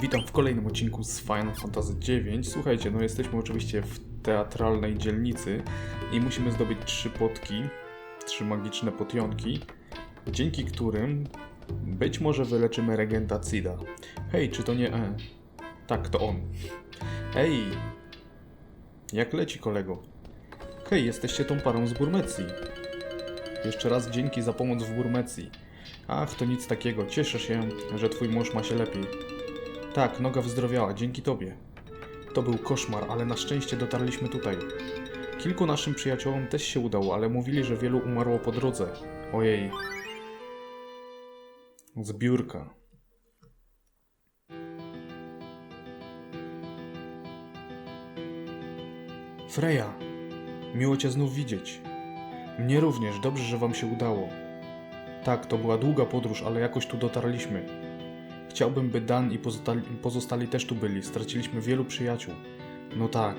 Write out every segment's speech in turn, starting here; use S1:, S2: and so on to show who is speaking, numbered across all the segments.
S1: Witam w kolejnym odcinku z Final Fantasy IX. Słuchajcie, no jesteśmy oczywiście w teatralnej dzielnicy i musimy zdobyć trzy potki, trzy magiczne potionki, dzięki którym być może wyleczymy regenta Cida. Hej, czy to nie... E, tak, to on. Hej! Jak leci, kolego? Hej, jesteście tą parą z Burmecji. Jeszcze raz dzięki za pomoc w Burmecji. Ach, to nic takiego. Cieszę się, że twój mąż ma się lepiej. Tak, noga wyzdrowiała, dzięki tobie. To był koszmar, ale na szczęście dotarliśmy tutaj. Kilku naszym przyjaciołom też się udało, ale mówili, że wielu umarło po drodze. Ojej. Zbiórka. Freja, miło cię znów widzieć. Mnie również, dobrze, że wam się udało. Tak, to była długa podróż, ale jakoś tu dotarliśmy. Chciałbym, by Dan i pozostali, pozostali też tu byli. Straciliśmy wielu przyjaciół. No tak.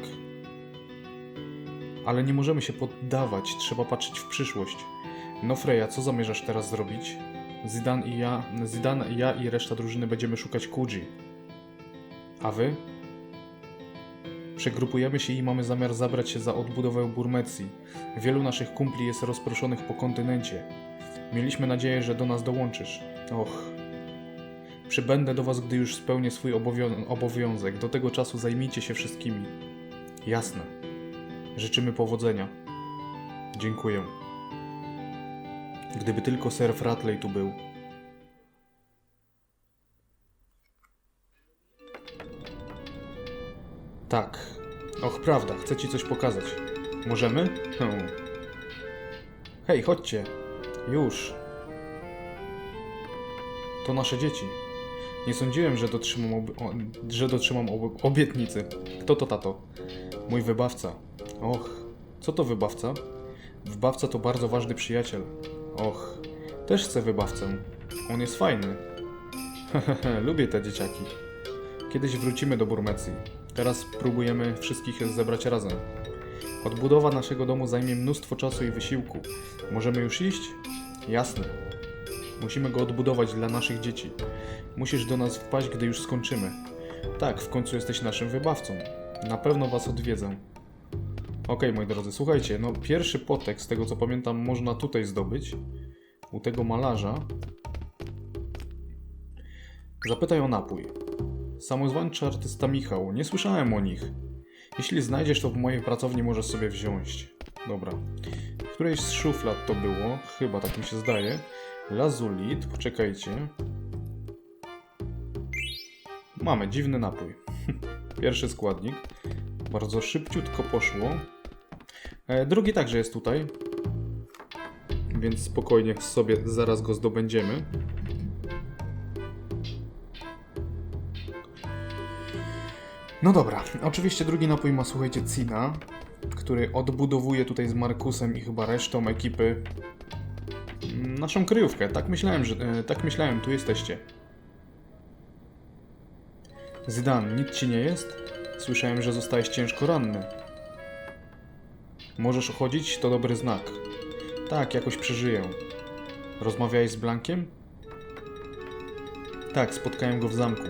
S1: Ale nie możemy się poddawać, trzeba patrzeć w przyszłość. No Freya, co zamierzasz teraz zrobić? Zidan i ja, Zidan, ja i reszta drużyny będziemy szukać Kuji. A wy? Przegrupujemy się i mamy zamiar zabrać się za odbudowę Burmecji. Wielu naszych kumpli jest rozproszonych po kontynencie. Mieliśmy nadzieję, że do nas dołączysz. Och. Przybędę do was, gdy już spełnię swój obowią- obowiązek. Do tego czasu zajmijcie się wszystkimi. Jasne. Życzymy powodzenia. Dziękuję. Gdyby tylko Sir Fratley tu był. Tak. Och, prawda, chcę ci coś pokazać. Możemy? Hmm. Hej, chodźcie. Już. To nasze dzieci. Nie sądziłem, że dotrzymam, ob- że dotrzymam ob- obietnicy. Kto to tato? Mój wybawca. Och, co to wybawca? Wybawca to bardzo ważny przyjaciel. Och, też chcę wybawcę. On jest fajny. Hehehe, lubię te dzieciaki. Kiedyś wrócimy do Burmecji. Teraz próbujemy wszystkich zebrać razem. Odbudowa naszego domu zajmie mnóstwo czasu i wysiłku. Możemy już iść? Jasne. Musimy go odbudować dla naszych dzieci. Musisz do nas wpaść, gdy już skończymy. Tak, w końcu jesteś naszym wybawcą. Na pewno was odwiedzę. Okej, moi drodzy, słuchajcie, no pierwszy potek, z tego co pamiętam, można tutaj zdobyć. U tego malarza. Zapytaj o napój. Samozwańczy artysta Michał, nie słyszałem o nich. Jeśli znajdziesz to w mojej pracowni, możesz sobie wziąć. Dobra. W którejś z szuflad to było, chyba tak mi się zdaje. Lazulit, poczekajcie. Mamy dziwny napój. Pierwszy składnik. Bardzo szybciutko poszło. E, drugi także jest tutaj. Więc spokojnie sobie zaraz go zdobędziemy. No dobra, oczywiście drugi napój ma, słuchajcie, Cina, który odbudowuje tutaj z Markusem i chyba resztą ekipy naszą kryjówkę. Tak myślałem, że e, tak myślałem, tu jesteście. Zdan, nic ci nie jest? Słyszałem, że zostałeś ciężko ranny. Możesz chodzić, to dobry znak. Tak, jakoś przeżyję. Rozmawiałeś z Blankiem? Tak, spotkałem go w zamku.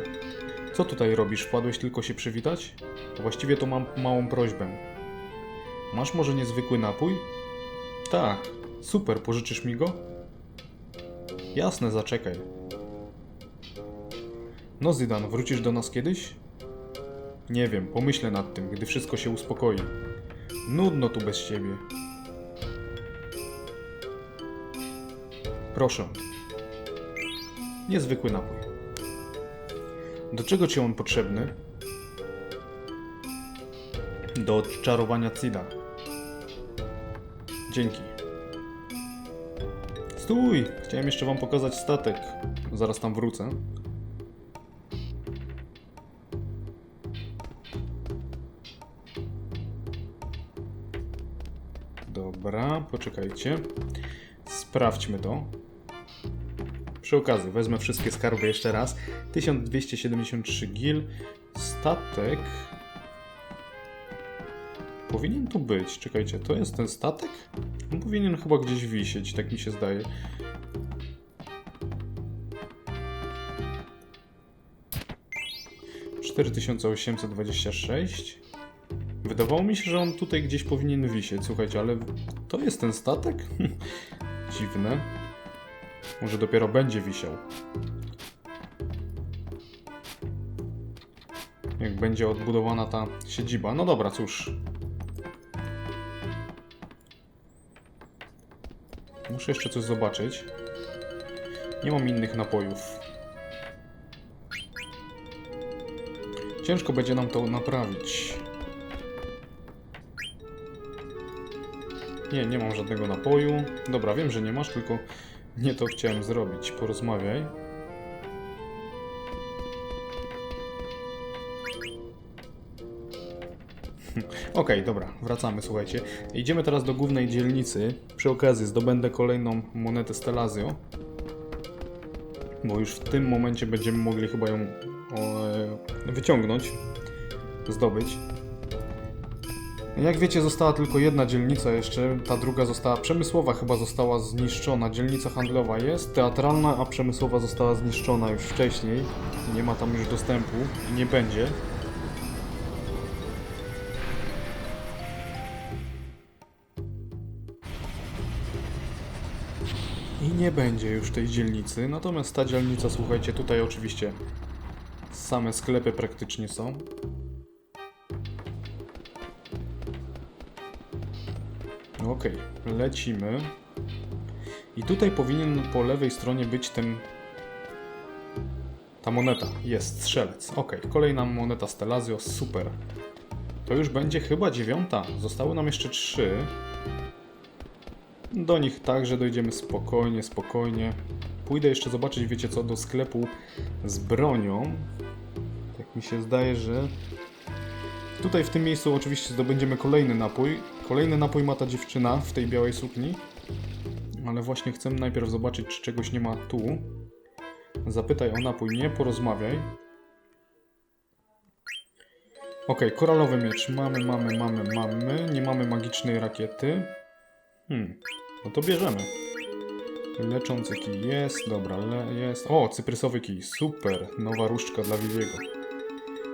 S1: Co tutaj robisz? Wpadłeś tylko się przywitać? Właściwie to mam małą prośbę. Masz może niezwykły napój? Tak. Super, pożyczysz mi go? Jasne, zaczekaj. No Zydan, wrócisz do nas kiedyś? Nie wiem, pomyślę nad tym, gdy wszystko się uspokoi. Nudno tu bez ciebie. Proszę. Niezwykły napój. Do czego ci on potrzebny? Do odczarowania Cida. Dzięki. Stój! Chciałem jeszcze wam pokazać statek. Zaraz tam wrócę. Dobra, poczekajcie. Sprawdźmy to. Przy okazji, wezmę wszystkie skarby jeszcze raz. 1273 gil. Statek. Powinien tu być. Czekajcie, to jest ten statek? On powinien chyba gdzieś wisieć, tak mi się zdaje. 4826. Wydawało mi się, że on tutaj gdzieś powinien wisieć. Słuchajcie, ale to jest ten statek? Dziwne. Może dopiero będzie wisiał. Jak będzie odbudowana ta siedziba. No dobra, cóż. Muszę jeszcze coś zobaczyć. Nie mam innych napojów. Ciężko będzie nam to naprawić. Nie, nie mam żadnego napoju. Dobra, wiem, że nie masz, tylko nie to chciałem zrobić. Porozmawiaj. Okej, dobra, wracamy, słuchajcie. Idziemy teraz do głównej dzielnicy. Przy okazji zdobędę kolejną monetę Stelazio. Bo już w tym momencie będziemy mogli chyba ją e, wyciągnąć, zdobyć. Jak wiecie, została tylko jedna dzielnica jeszcze, ta druga została, przemysłowa chyba została zniszczona, dzielnica handlowa jest, teatralna, a przemysłowa została zniszczona już wcześniej. Nie ma tam już dostępu i nie będzie. I nie będzie już tej dzielnicy, natomiast ta dzielnica, słuchajcie, tutaj oczywiście same sklepy praktycznie są. Okej, lecimy. I tutaj powinien po lewej stronie być ten... Ta moneta. Jest, strzelec. Okej, kolejna moneta Stelazio, super. To już będzie chyba dziewiąta. Zostały nam jeszcze trzy. Do nich także dojdziemy spokojnie, spokojnie. Pójdę jeszcze zobaczyć, wiecie co, do sklepu z bronią. Tak mi się zdaje, że Tutaj w tym miejscu oczywiście zdobędziemy kolejny napój. Kolejny napój ma ta dziewczyna w tej białej sukni. Ale właśnie chcę najpierw zobaczyć, czy czegoś nie ma tu. Zapytaj o napój, nie porozmawiaj. Ok, koralowy miecz. Mamy, mamy, mamy, mamy. Nie mamy magicznej rakiety. Hmm, no to bierzemy. Leczący kij jest, dobra, le, jest. O, cyprysowy kij, super. Nowa różdżka dla Viviego.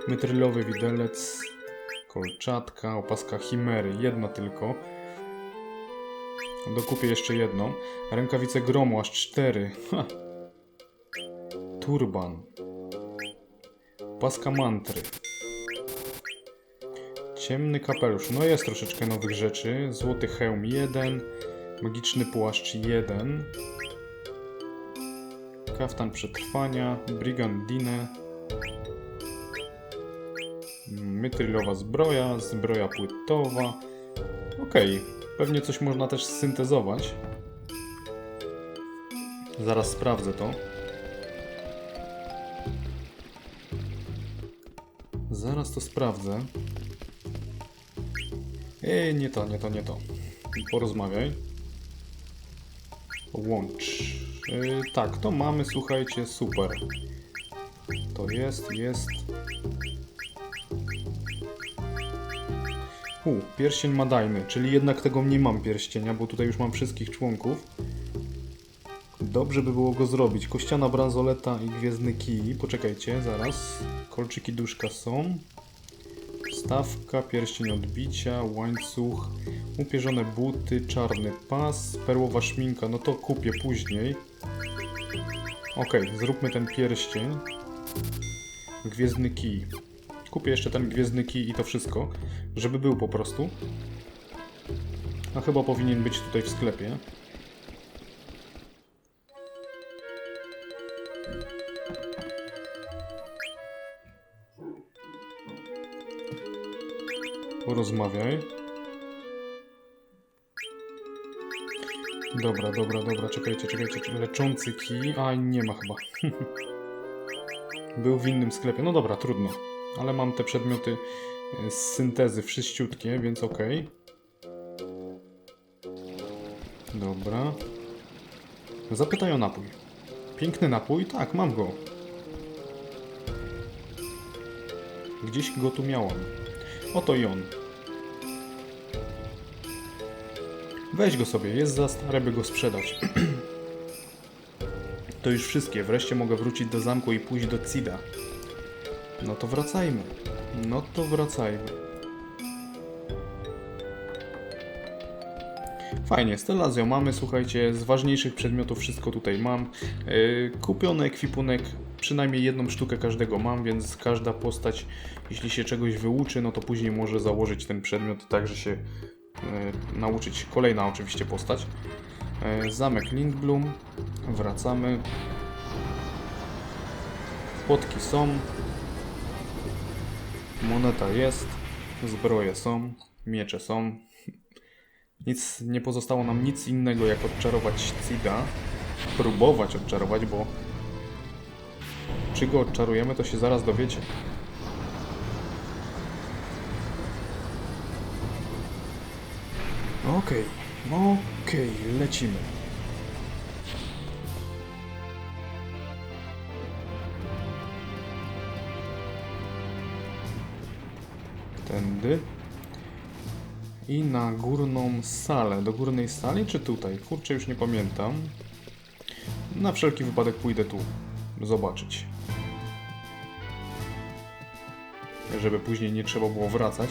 S1: Metrylowy widelec, kolczatka, opaska chimery, jedna tylko. Dokupię jeszcze jedną. Rękawice gromu, aż cztery. Ha. Turban. Paska mantry. Ciemny kapelusz. No jest troszeczkę nowych rzeczy. Złoty hełm 1. Magiczny płaszcz 1. Kaftan przetrwania. Brigandinę. Mytrylowa zbroja, zbroja płytowa. Okej, pewnie coś można też syntezować. Zaraz sprawdzę to. Zaraz to sprawdzę. Ej, nie to, nie to, nie to. Porozmawiaj. Łącz. Yy, tak, to mamy, słuchajcie, super. To jest, jest. U, pierścień madajny, czyli jednak tego nie mam pierścienia, bo tutaj już mam wszystkich członków. Dobrze by było go zrobić. Kościana bransoleta i gwiezdny kij. Poczekajcie, zaraz. Kolczyki duszka są. Stawka, pierścień odbicia, łańcuch, upierzone buty, czarny pas, perłowa szminka. No to kupię później. Okej, zróbmy ten pierścień. Gwiezdny kij. Kupię jeszcze ten gwiezdny kij i to wszystko, żeby był po prostu. A chyba powinien być tutaj w sklepie. Porozmawiaj. Dobra, dobra, dobra, czekajcie, czekajcie. Leczący kij. A, nie ma chyba. Był w innym sklepie. No dobra, trudno. Ale mam te przedmioty e, z syntezy wszyściutkie, więc ok. Dobra. Zapytaj o napój. Piękny napój? Tak, mam go. Gdzieś go tu miałam. Oto i on. Weź go sobie, jest za stare, by go sprzedać. to już wszystkie. Wreszcie mogę wrócić do zamku i pójść do Cida. No to wracajmy. No to wracajmy. Fajnie, Stelazio mamy, słuchajcie, z ważniejszych przedmiotów wszystko tutaj mam. Yy, kupiony ekwipunek, przynajmniej jedną sztukę każdego mam, więc każda postać, jeśli się czegoś wyuczy, no to później może założyć ten przedmiot tak, że się yy, nauczyć. Kolejna oczywiście postać. Yy, zamek Lindblum, wracamy. Płotki są. Moneta jest. Zbroje są. Miecze są. Nic, nie pozostało nam nic innego jak odczarować Cida. Próbować odczarować, bo czy go odczarujemy, to się zaraz dowiecie. Okej, okej, lecimy. Tędy. I na górną salę. Do górnej sali czy tutaj? Kurczę, już nie pamiętam. Na wszelki wypadek pójdę tu zobaczyć. Żeby później nie trzeba było wracać.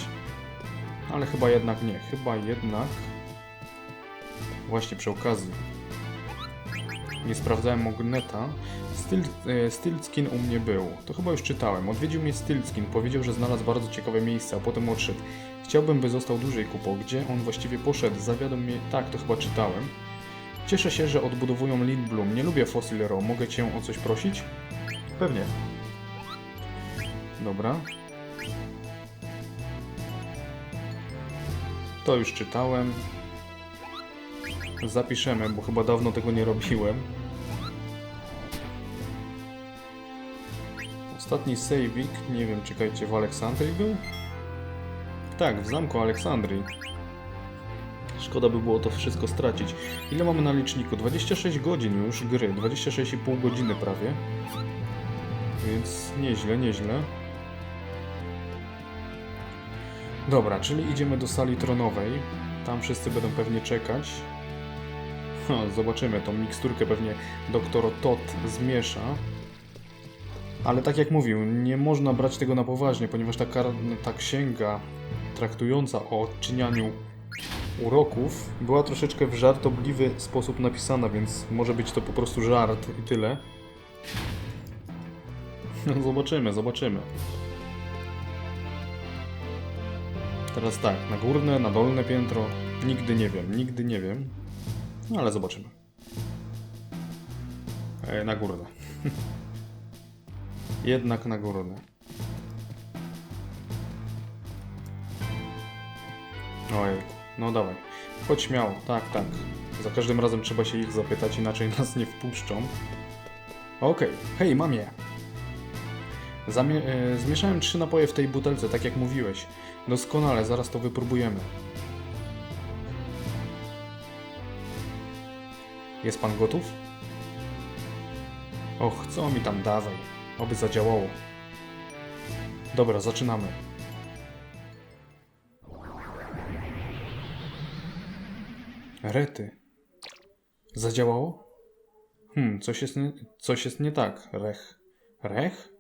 S1: Ale chyba jednak nie. Chyba jednak... Właśnie przy okazji. Nie sprawdzałem Mogneta. Styl, e, Stilskin u mnie był. To chyba już czytałem. Odwiedził mnie Stilskin. Powiedział, że znalazł bardzo ciekawe miejsce, a potem odszedł. Chciałbym, by został dłużej kupo. Gdzie on właściwie poszedł? Zawiadom mnie... Tak, to chyba czytałem. Cieszę się, że odbudowują Lindblum. Nie lubię Fossil Row. Mogę cię o coś prosić? Pewnie. Dobra. To już czytałem. Zapiszemy, bo chyba dawno tego nie robiłem. Ostatni saveik, nie wiem, czekajcie, w Aleksandrii był? Tak, w zamku Aleksandrii. Szkoda by było to wszystko stracić. Ile mamy na liczniku? 26 godzin już gry, 26,5 godziny prawie. Więc nieźle, nieźle. Dobra, czyli idziemy do sali tronowej. Tam wszyscy będą pewnie czekać. Ha, zobaczymy, tą miksturkę pewnie doktor Todd zmiesza. Ale tak jak mówił, nie można brać tego na poważnie, ponieważ ta, ta księga traktująca o odczynianiu uroków była troszeczkę w żartobliwy sposób napisana, więc może być to po prostu żart i tyle. No, zobaczymy, zobaczymy. Teraz tak, na górne, na dolne piętro. Nigdy nie wiem, nigdy nie wiem. No ale zobaczymy. E, na górne. Jednak na górne. Ojej, no dawaj. Chodź śmiało, tak, tak. Za każdym razem trzeba się ich zapytać, inaczej nas nie wpuszczą. Okej, hej, mam je. Zamie- e, zmieszałem trzy napoje w tej butelce, tak jak mówiłeś. Doskonale, zaraz to wypróbujemy. Jest pan gotów? Och, co mi tam dawaj. Oby zadziałało. Dobra, zaczynamy. Rety. Zadziałało? Hmm, coś jest nie, coś jest nie tak. Rech. Rech?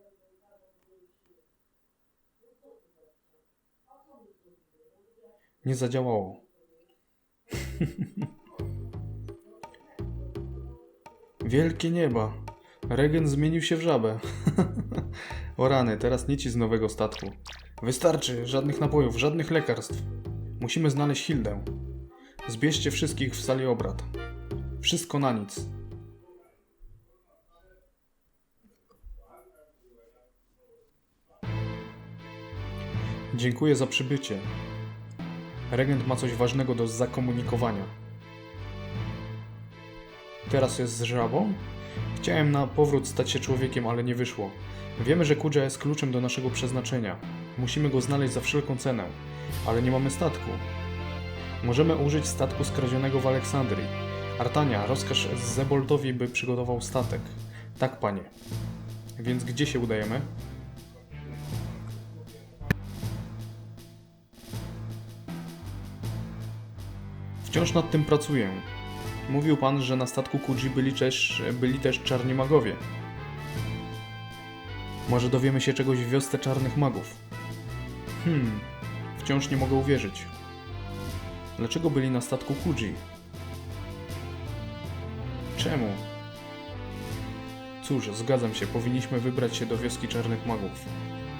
S1: Nie zadziałało. Wielkie nieba. Regen zmienił się w żabę. o rany, teraz nici z nowego statku. Wystarczy, żadnych napojów, żadnych lekarstw. Musimy znaleźć Hildę. Zbierzcie wszystkich w sali obrad. Wszystko na nic. Dziękuję za przybycie. Regent ma coś ważnego do zakomunikowania. Teraz jest z żabą? Chciałem na powrót stać się człowiekiem, ale nie wyszło. Wiemy, że Kudża jest kluczem do naszego przeznaczenia. Musimy go znaleźć za wszelką cenę, ale nie mamy statku. Możemy użyć statku skradzionego w Aleksandrii. Artania, rozkaż Zeboltowi, by przygotował statek. Tak, panie. Więc gdzie się udajemy? Wciąż nad tym pracuję. Mówił pan, że na statku Kuji byli też, byli też czarni magowie. Może dowiemy się czegoś w wiosce czarnych magów. Hmm, wciąż nie mogę uwierzyć. Dlaczego byli na statku Kuji? Czemu? Cóż, zgadzam się, powinniśmy wybrać się do wioski czarnych magów.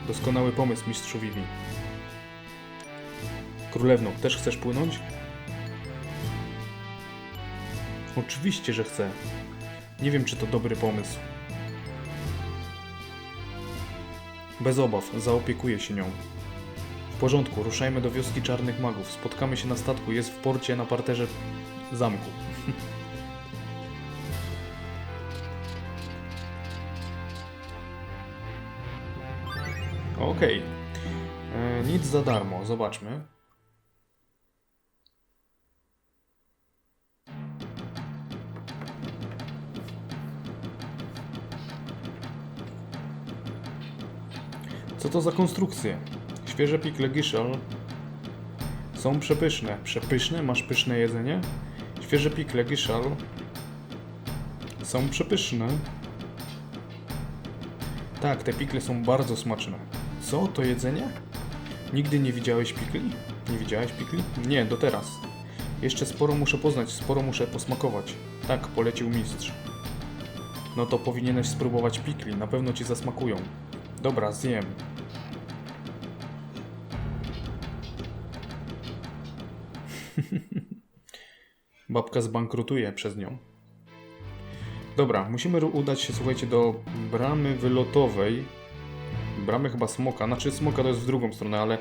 S1: Doskonały pomysł, mistrzu Vivi. Królewno, też chcesz płynąć? Oczywiście, że chcę. Nie wiem, czy to dobry pomysł. Bez obaw, zaopiekuję się nią. W porządku, ruszajmy do wioski czarnych magów. Spotkamy się na statku, jest w porcie na parterze zamku. Okej. E, Nic za darmo, zobaczmy. To za konstrukcje? Świeże pikle Giszal są przepyszne. Przepyszne? Masz pyszne jedzenie? Świeże pikle Giszal są przepyszne. Tak, te pikle są bardzo smaczne. Co? To jedzenie? Nigdy nie widziałeś pikli? Nie widziałeś pikli? Nie, do teraz. Jeszcze sporo muszę poznać, sporo muszę posmakować. Tak, polecił mistrz. No to powinieneś spróbować pikli, na pewno ci zasmakują. Dobra, zjem. Babka zbankrutuje przez nią. Dobra, musimy udać się, słuchajcie, do bramy wylotowej. Bramy chyba smoka, znaczy smoka to jest w drugą stronę, ale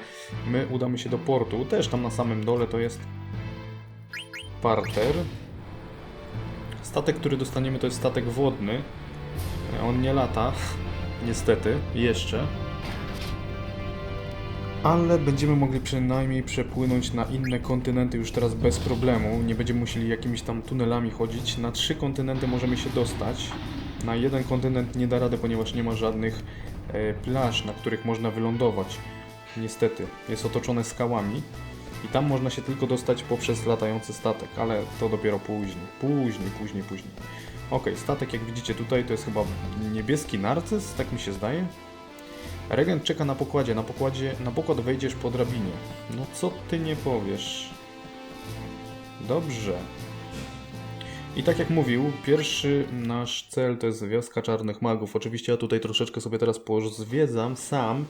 S1: my udamy się do portu. Też tam na samym dole to jest parter. Statek, który dostaniemy, to jest statek wodny. On nie lata, niestety, jeszcze. Ale będziemy mogli przynajmniej przepłynąć na inne kontynenty już teraz bez problemu. Nie będziemy musieli jakimiś tam tunelami chodzić. Na trzy kontynenty możemy się dostać. Na jeden kontynent nie da rady, ponieważ nie ma żadnych e, plaż, na których można wylądować. Niestety, jest otoczone skałami. I tam można się tylko dostać poprzez latający statek, ale to dopiero później. Później, później, później. Ok, statek jak widzicie tutaj to jest chyba niebieski narcyz, tak mi się zdaje. Regent czeka na pokładzie. Na pokładzie, na pokład wejdziesz po drabinie. No co ty nie powiesz? Dobrze. I tak jak mówił, pierwszy nasz cel to jest wioska czarnych magów. Oczywiście ja tutaj troszeczkę sobie teraz pozwiedzam sam,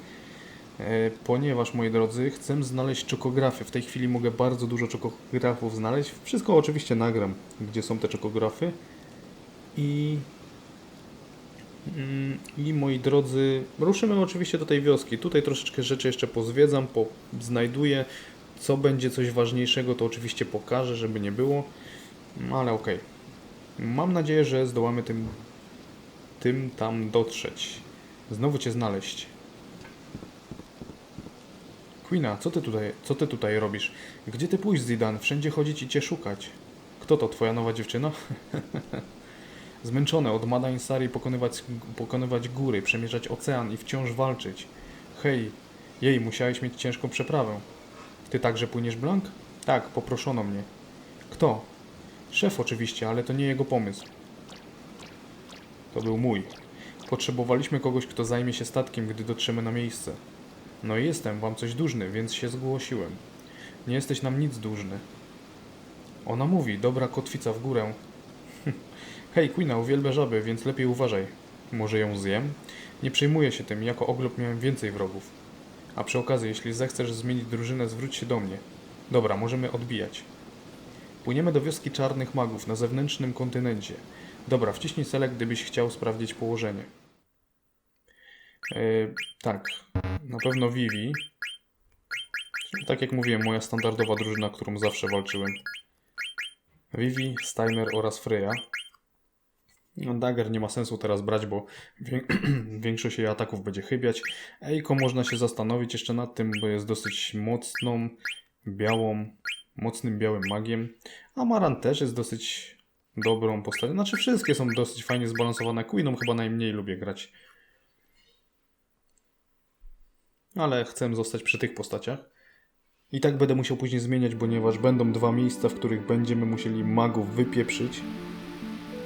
S1: e, ponieważ moi drodzy, chcę znaleźć czokografię. W tej chwili mogę bardzo dużo czokografów znaleźć. Wszystko oczywiście nagram, gdzie są te czokografy. I I moi drodzy, ruszymy oczywiście do tej wioski. Tutaj troszeczkę rzeczy jeszcze pozwiedzam, po, znajduję. Co będzie coś ważniejszego, to oczywiście pokażę, żeby nie było. No ale okej. Mam nadzieję, że zdołamy tym, tym tam dotrzeć. Znowu Cię znaleźć. Queena, co ty tutaj, co ty tutaj robisz? Gdzie ty pójść, Zidane? Wszędzie chodzić i Cię szukać. Kto to, twoja nowa dziewczyna? Zmęczone od Madain Sari pokonywać, pokonywać góry, przemierzać ocean i wciąż walczyć. Hej, jej, musiałeś mieć ciężką przeprawę. Ty także płyniesz Blank? Tak, poproszono mnie. Kto? Szef oczywiście, ale to nie jego pomysł. To był mój. Potrzebowaliśmy kogoś, kto zajmie się statkiem, gdy dotrzemy na miejsce. No i jestem wam coś dłużny, więc się zgłosiłem. Nie jesteś nam nic dłużny. Ona mówi, dobra kotwica w górę. Hej, Queena, uwielbia żaby, więc lepiej uważaj. Może ją zjem? Nie przejmuję się tym, jako oglop miałem więcej wrogów. A przy okazji, jeśli zechcesz zmienić drużynę, zwróć się do mnie. Dobra, możemy odbijać. Płyniemy do wioski czarnych magów na zewnętrznym kontynencie. Dobra, wciśnij select, gdybyś chciał sprawdzić położenie. Yy, tak, na pewno Vivi. Tak jak mówiłem, moja standardowa drużyna, którą zawsze walczyłem. Vivi, Steiner oraz Freya. No, Dagger nie ma sensu teraz brać, bo wię- większość jej ataków będzie chybiać. Eiko można się zastanowić jeszcze nad tym, bo jest dosyć mocną, białą, mocnym białym magiem. A Maran też jest dosyć dobrą postacią. Znaczy wszystkie są dosyć fajnie zbalansowane. Queeną chyba najmniej lubię grać. Ale chcę zostać przy tych postaciach. I tak będę musiał później zmieniać, ponieważ będą dwa miejsca, w których będziemy musieli magów wypieprzyć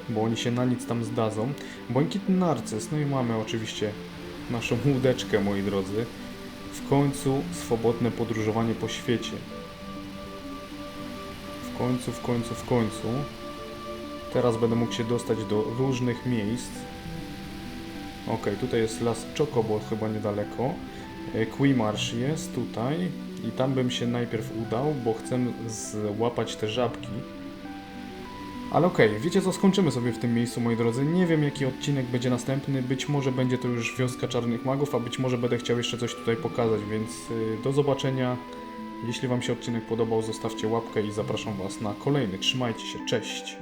S1: bo oni się na nic tam zdadzą. Błękitny narcyz, no i mamy oczywiście naszą łódeczkę, moi drodzy. W końcu swobodne podróżowanie po świecie. W końcu, w końcu, w końcu. Teraz będę mógł się dostać do różnych miejsc. Ok, tutaj jest las Chocobo chyba niedaleko. E, Quimarsh jest tutaj i tam bym się najpierw udał, bo chcę złapać te żabki. Ale okej, wiecie co, skończymy sobie w tym miejscu, moi drodzy. Nie wiem, jaki odcinek będzie następny. Być może będzie to już Wioska Czarnych Magów, a być może będę chciał jeszcze coś tutaj pokazać, więc y, do zobaczenia. Jeśli Wam się odcinek podobał, zostawcie łapkę i zapraszam Was na kolejny. Trzymajcie się, cześć!